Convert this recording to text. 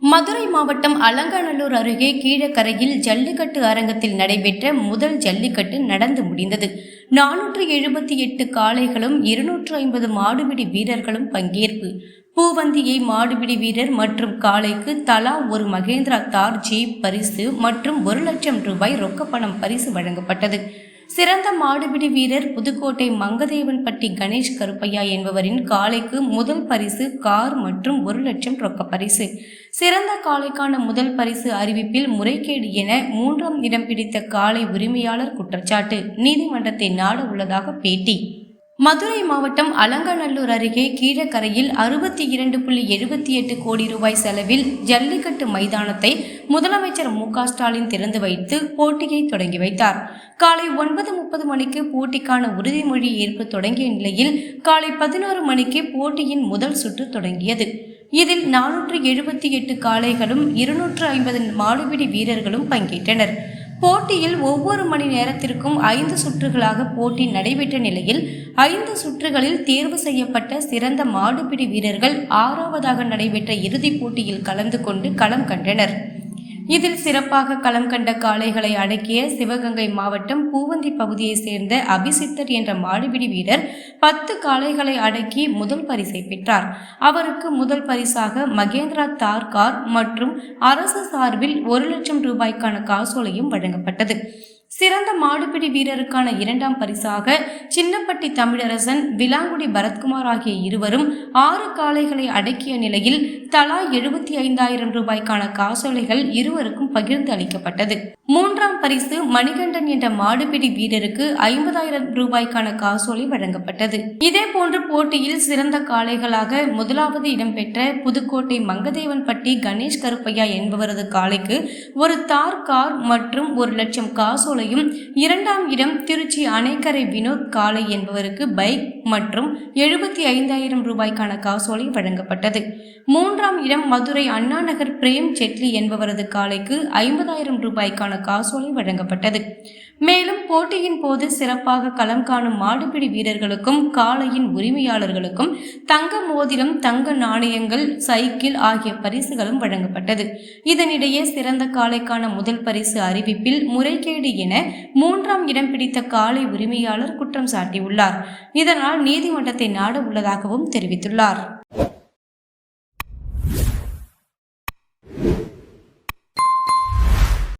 மதுரை மாவட்டம் அலங்காநல்லூர் அருகே கீழக்கரையில் ஜல்லிக்கட்டு அரங்கத்தில் நடைபெற்ற முதல் ஜல்லிக்கட்டு நடந்து முடிந்தது. நானூற்று எழுபத்தி எட்டு காளைகளும் இருநூற்று ஐம்பது மாடுபிடி வீரர்களும் பங்கேற்பு. பூவந்தியை மாடுபிடி வீரர் மற்றும் காளைக்கு தலா ஒரு மகேந்திரா தார் ஜீப் பரிசு மற்றும் ஒரு லட்சம் ரூபாய் ரொக்கப்பணம் பரிசு வழங்கப்பட்டது. சிறந்த மாடுபிடி வீரர் புதுக்கோட்டை மங்கதேவன்பட்டி கணேஷ் கருப்பையா என்பவரின் காளைக்கு முதல் பரிசு கார் மற்றும் ஒரு லட்சம் ரொக்க பரிசு. சிறந்த காளைக்கான முதல் பரிசு அறிவிப்பில் முறைகேடு என மூன்றாம் இடம் பிடித்த காளை உரிமையாளர் குற்றச்சாட்டு. நீதிமன்றத்தை நாட உள்ளதாக பேட்டி. மதுரை மாவட்டம் அலங்காநல்லூர் அருகே கீழக்கரையில் அறுபத்தி இரண்டு புள்ளி எழுபத்தி எட்டு கோடி ரூபாய் செலவில் ஜல்லிக்கட்டு மைதானத்தை முதலமைச்சர் மு ஸ்டாலின் திறந்து வைத்து போட்டியை தொடங்கி வைத்தார். காலை ஒன்பது முப்பது மணிக்கு போட்டிக்கான உறுதிமொழி ஏற்பு தொடங்கிய நிலையில் காலை பதினோரு மணிக்கு போட்டியின் முதல் சுற்று தொடங்கியது. இதில் நானூற்று எழுபத்தி எட்டு காளைகளும் இருநூற்று ஐம்பது மாடுபிடி வீரர்களும் பங்கேற்றனர். போட்டியில் ஒவ்வொரு மணி நேரத்திற்கும் ஐந்து சுற்றுகளாக போட்டி நடைபெற்ற நிலையில் ஐந்து சுற்றுகளில் தேர்வு செய்யப்பட்ட சிறந்த மாடுபிடி வீரர்கள் ஆறாவதாக நடைபெற்ற இறுதிப் போட்டியில் கலந்து கொண்டு களம் கண்டனர். இதில் சிறப்பாக களம் கண்ட காளைகளை அடக்கிய சிவகங்கை மாவட்டம் பூவந்தி பகுதியைச் சேர்ந்த அபிசித்தர் என்ற மாடுபிடி வீரர் பத்து காளைகளை அடக்கி முதல் பரிசை பெற்றார். அவருக்கு முதல் பரிசாக மகேந்திரா தார் கார் மற்றும் அரசு சார்பில் ஒரு லட்சம் ரூபாய்க்கான காசோலையும் வழங்கப்பட்டது. சிறந்த மாடுபிடி வீரருக்கான இரண்டாம் பரிசாக சின்னப்பட்டி தமிழரசன் விலாங்குடி பரத்குமார் ஆகிய இருவரும் ஆறு காளைகளை அடக்கிய நிலையில் தலா எழுபத்தி ஐந்தாயிரம் ரூபாய்க்கான காசோலைகள் இருவருக்கும் பகிர்ந்து அளிக்கப்பட்டது. மூன்றாம் பரிசு மணிகண்டன் என்ற மாடுபிடி வீரருக்கு ஐம்பதாயிரம் ரூபாய்க்கான காசோலை வழங்கப்பட்டது. இதே போன்று போட்டியில் சிறந்த காளைகளாக முதலாவது இடம்பெற்ற புதுக்கோட்டை மங்கதேவன்பட்டி கணேஷ் கருப்பையா என்பவரது காளைக்கு ஒரு தார் கார் மற்றும் ஒரு லட்சம் காசோலை காசோலையும் இரண்டாம் இடம் திருச்சி அணைக்கரை வினோத் காலை என்பவருக்கு பைக் மற்றும் எழுபத்தி ஐந்தாயிரம் ரூபாய்க்கான காசோலை வழங்கப்பட்டது. மூன்றாம் இடம் மதுரை அண்ணாநகர் பிரேம் ஜெட்லி என்பவரது காலைக்கு ஐம்பதாயிரம் ரூபாய்க்கான காசோலை வழங்கப்பட்டது. மேலும் போட்டியின் போது சிறப்பாக களம் காணும் மாடுபிடி வீரர்களுக்கும் காளையின் உரிமையாளர்களுக்கும் தங்க மோதிரம் தங்க நாணயங்கள் சைக்கிள் ஆகிய பரிசுகளும் வழங்கப்பட்டது. இதனிடையே சிறந்த காளைக்கான முதல் பரிசு அறிவிப்பில் முறைகேடு என மூன்றாம் இடம் பிடித்த காளை உரிமையாளர் குற்றம் சாட்டியுள்ளார். இதனால் நீதிமன்றத்தை நாட உள்ளதாகவும் தெரிவித்துள்ளார்.